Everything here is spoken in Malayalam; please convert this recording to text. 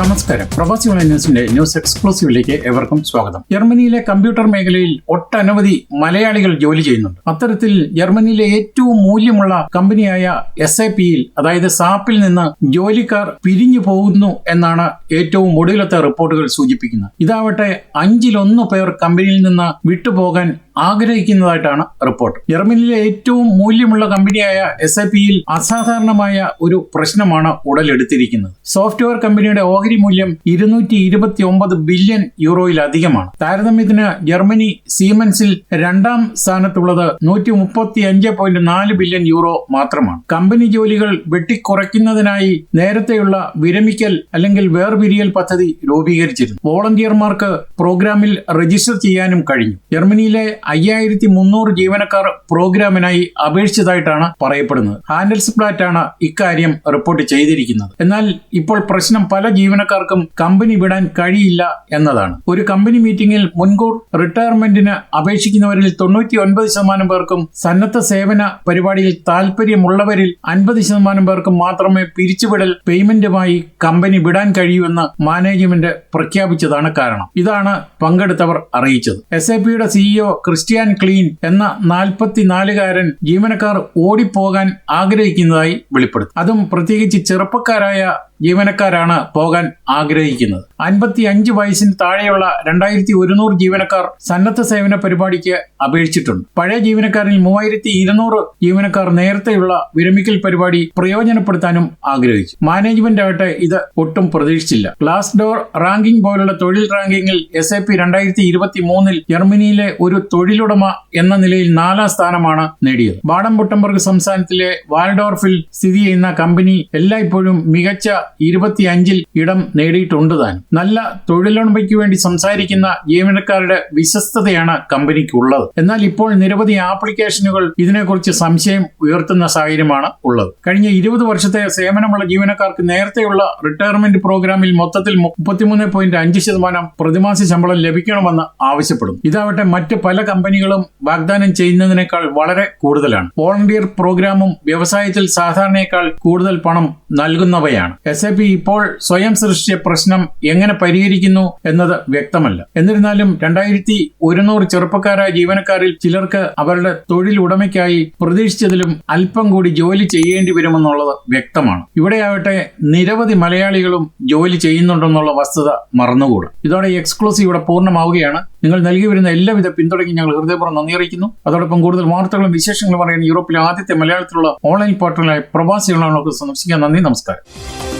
നമസ്കാരം. പ്രവാസി ഓൺലൈൻ ന്യൂസിന്റെ ന്യൂസ് എക്സ്ക്ലൂസീവിലേക്ക് എവർക്കും സ്വാഗതം. ജർമ്മനിയിലെ കമ്പ്യൂട്ടർ മേഖലയിൽ ഒട്ടനവധി മലയാളികൾ ജോലി ചെയ്യുന്നുണ്ട്. അത്തരത്തിൽ ജർമ്മനിയിലെ ഏറ്റവും മൂല്യമുള്ള കമ്പനിയായ എസ് പിയിൽ അതായത് സാപ്പിൽ നിന്ന് ജോലിക്കാർ പിരിഞ്ഞു പോകുന്നു എന്നാണ് ഏറ്റവും ഒടുവിലത്തെ റിപ്പോർട്ടുകൾ സൂചിപ്പിക്കുന്നത്. ഇതാവട്ടെ അഞ്ചിലൊന്ന് പേർ കമ്പനിയിൽ നിന്ന് വിട്ടുപോകാൻ ആഗ്രഹിക്കുന്നതായിട്ടാണ് റിപ്പോർട്ട്. ജർമ്മനിയിലെ ഏറ്റവും മൂല്യമുള്ള കമ്പനിയായ എസ് ഐ പിയിൽ അസാധാരണമായ ഒരു പ്രശ്നമാണ് ഉടലെടുത്തിരിക്കുന്നത്. സോഫ്റ്റ്വെയർ കമ്പനിയുടെ ഓഹരി മൂല്യം ഇരുന്നൂറ്റി ഇരുപത്തി ഒമ്പത് ബില്യൺ യൂറോയിലധികമാണ് താരതമ്യത്തിന് ജർമ്മനി സീമൻസിൽ രണ്ടാം സ്ഥാനത്തുള്ളത് നൂറ്റി മുപ്പത്തി അഞ്ച് പോയിന്റ് നാല് ബില്യൺ യൂറോ മാത്രമാണ്. കമ്പനി ജോലികൾ വെട്ടിക്കുറയ്ക്കുന്നതിനായി നേരത്തെയുള്ള വിരമിക്കൽ അല്ലെങ്കിൽ വേർപിരിയൽ പദ്ധതി രൂപീകരിച്ചിരുന്നു. വോളണ്ടിയർമാർക്ക് പ്രോഗ്രാമിൽ രജിസ്റ്റർ ചെയ്യാനും കഴിഞ്ഞു. ജർമ്മനിയിലെ അയ്യായിരത്തി മുന്നൂറ് ജീവനക്കാർ പ്രോഗ്രാമിനായി അപേക്ഷിച്ചതായിട്ടാണ് പറയപ്പെടുന്നത്. ഹാൻഡൽസ് പ്ലാറ്റാണ് ഇക്കാര്യം റിപ്പോർട്ട് ചെയ്തിരിക്കുന്നത്. എന്നാൽ ഇപ്പോൾ പ്രശ്നം പല ജീവനക്കാർക്കും കമ്പനി വിടാൻ കഴിയില്ല എന്നതാണ്. ഒരു കമ്പനി മീറ്റിംഗിൽ മുൻകൂർ റിട്ടയർമെന്റിന് അപേക്ഷിക്കുന്നവരിൽ തൊണ്ണൂറ്റി ഒൻപത് ശതമാനം പേർക്കും സന്നദ്ധ സേവന പരിപാടിയിൽ താല്പര്യമുള്ളവരിൽ അൻപത് ശതമാനം പേർക്കും മാത്രമേ പിരിച്ചുവിടൽ പേയ്മെന്റുമായി കമ്പനി വിടാൻ കഴിയൂവെന്ന് മാനേജ്മെന്റ് പ്രഖ്യാപിച്ചതാണ് കാരണം. ഇതാണ് പങ്കെടുത്തവർ അറിയിച്ചത്. എസ് എ പിയുടെ സിഇഒ ക്രിസ്ത്യാൻ ക്ലീൻ എന്ന നാൽപ്പത്തിനാലുകാരൻ ജീവനക്കാർ ഓടിപ്പോകാൻ ആഗ്രഹിക്കുന്നതായി വെളിപ്പെടുത്തി. അതും പ്രത്യേകിച്ച് ചെറുപ്പക്കാരായ ജീവനക്കാരാണ് പോകാൻ ആഗ്രഹിക്കുന്നത്. അൻപത്തി അഞ്ച് വയസ്സിന് താഴെയുള്ള രണ്ടായിരത്തി ഒരുന്നൂറ് ജീവനക്കാർ സന്നദ്ധ സേവന പരിപാടിക്ക് അപേക്ഷിച്ചിട്ടുണ്ട്. പഴയ ജീവനക്കാരിൽ മൂവായിരത്തി ഇരുന്നൂറ് ജീവനക്കാർ നേരത്തെയുള്ള വിരമിക്കൽ പരിപാടി പ്രയോജനപ്പെടുത്താനും ആഗ്രഹിച്ചു. മാനേജ്മെന്റ് ആകട്ടെ ഇത് ഒട്ടും പ്രതീക്ഷിച്ചില്ല. ഗ്ലാസ് ഡോർ റാങ്കിംഗ് പോലുള്ള തൊഴിൽ റാങ്കിങ്ങിൽ എസ് എ പി രണ്ടായിരത്തി ഇരുപത്തി മൂന്നിൽ ജർമ്മനിയിലെ ഒരു തൊഴിലുടമ എന്ന നിലയിൽ നാലാം സ്ഥാനമാണ് നേടിയത്. ബാഡം ബുട്ടംബർഗ് സംസ്ഥാനത്തിലെ വാൽഡോർഫിൽ സ്ഥിതി ചെയ്യുന്ന കമ്പനി എല്ലായ്പ്പോഴും മികച്ച ഇരുപത്തിയഞ്ചിൽ ഇടം നേടിയിട്ടുണ്ട് താൻ നല്ല തൊഴിലുടമയ്ക്ക് വേണ്ടി സംസാരിക്കുന്ന ജീവനക്കാരുടെ വിശ്വസ്തതയാണ് കമ്പനിക്കുള്ളത്. എന്നാൽ ഇപ്പോൾ നിരവധി ആപ്ലിക്കേഷനുകൾ ഇതിനെക്കുറിച്ച് സംശയം ഉയർത്തുന്ന സാഹചര്യമാണ് ഉള്ളത്. കഴിഞ്ഞ ഇരുപത് വർഷത്തെ സേവനമുള്ള ജീവനക്കാർക്ക് നേരത്തെയുള്ള റിട്ടയർമെന്റ് പ്രോഗ്രാമിൽ മൊത്തത്തിൽ മുപ്പത്തിമൂന്ന് പോയിന്റ് അഞ്ച് ശതമാനം പ്രതിമാസ ശമ്പളം ലഭിക്കണമെന്ന് ആവശ്യപ്പെടുന്നു. ഇതാവട്ടെ മറ്റ് പല കമ്പനികളും വാഗ്ദാനം ചെയ്യുന്നതിനേക്കാൾ വളരെ കൂടുതലാണ്. വോളണ്ടിയർ പ്രോഗ്രാമും വ്യവസായത്തിൽ സാധാരണയേക്കാൾ കൂടുതൽ പണം നൽകുന്നവയാണ്. എസ് ഇപ്പോൾ സ്വയം സൃഷ്ടിച്ച പ്രശ്നം എങ്ങനെ പരിഹരിക്കുന്നു എന്നത് വ്യക്തമല്ല. എന്നിരുന്നാലും രണ്ടായിരത്തി ഒരുന്നൂറ് ചെറുപ്പക്കാരായ ജീവനക്കാരിൽ ചിലർക്ക് അവരുടെ തൊഴിൽ ഉടമയ്ക്കായി പ്രതീക്ഷിച്ചതിലും അല്പം കൂടി ജോലി ചെയ്യേണ്ടി വരുമെന്നുള്ളത് വ്യക്തമാണ്. ഇവിടെയാവട്ടെ നിരവധി മലയാളികളും ജോലി ചെയ്യുന്നുണ്ടെന്നുള്ള വസ്തുത മറന്നുകൂടാ. ഇതോടെ എക്സ്ക്ലൂസീവ് ഇവിടെ പൂർണമാവുകയാണ്. നിങ്ങൾ നൽകി വരുന്ന എല്ലാവിധ പിന്തുണയ്ക്കും ഞങ്ങൾ ഹൃദയപൂർവം നന്ദി അറിയിക്കുന്നു. അതോടൊപ്പം കൂടുതൽ വാർത്തകളും വിശേഷങ്ങളും അറിയാൻ യൂറോപ്പിലെ ആദ്യത്തെ മലയാളത്തിലുള്ള ഓൺലൈൻ പോർട്ടലായ പ്രവാസികളാണ് സന്ദർശിക്കാൻ. നന്ദി നമസ്കാരം.